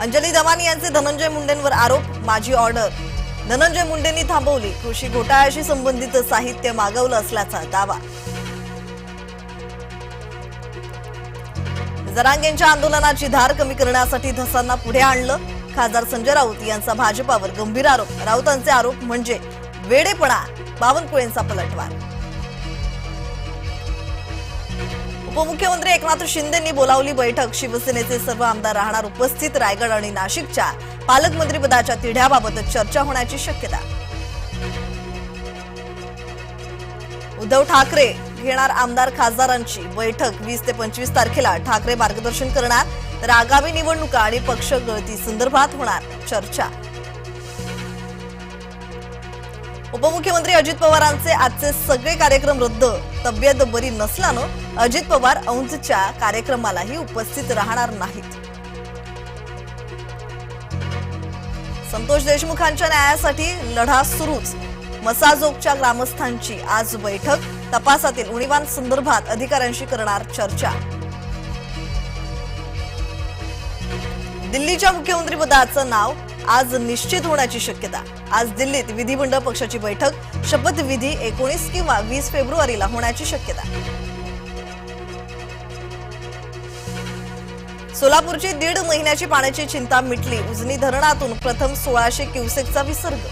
अंजली दवानी यांचे धनंजय मुंडेंवर आरोप माझी ऑर्डर. धनंजय मुंडेंनी थांबवली. कृषी घोटाळ्याशी संबंधित साहित्य मागवलं असल्याचा दावा. जरांगेंच्या आंदोलनाची धार कमी करण्यासाठी धसांना पुढे आणलं. खासदार संजय राऊत यांचा भाजपावर गंभीर आरोप. राऊतांचे आरोप म्हणजे वेडेपणा. बावनकुळेंचा पलटवार. उपमुख्यमंत्री एकनाथ शिंदेंनी बोलावली बैठक. शिवसेनेचे सर्व आमदार राहणार उपस्थित रायगड आणि नाशिकच्या पालकमंत्रीपदाच्या तिढ्याबाबत चर्चा होण्याची शक्यता. उद्धव ठाकरे घेणार आमदार खासदारांची बैठक. वीस ते पंचवीस तारखेला ठाकरे मार्गदर्शन करणार. तर आगामी निवडणुका आणि पक्ष गळती संदर्भात होणार चर्चा. उपमुख्यमंत्री अजित पवारांचे आजचे सगळे कार्यक्रम रद्द. तब्येत बरी नसल्यानं अजित पवार औंधच्या कार्यक्रमालाही उपस्थित राहणार नाहीत. संतोष देशमुखांच्या न्यायासाठी लढा सुरूच. मसाजोगच्या ग्रामस्थांची आज बैठक. तपासातील उणीवान संदर्भात अधिकाऱ्यांशी करणार चर्चा. दिल्लीच्या मुख्यमंत्रीपदाचं नाव आज निश्चित होण्याची शक्यता. आज दिल्लीत विधिमंडळ पक्षाची बैठक शपथविधी एकोणीस किंवा वीस फेब्रुवारीला होण्याची शक्यता. सोलापूरची दीड महिन्याची पाण्याची चिंता मिटली उजनी धरणातून प्रथम सोळाशे क्युसेकचा विसर्ग.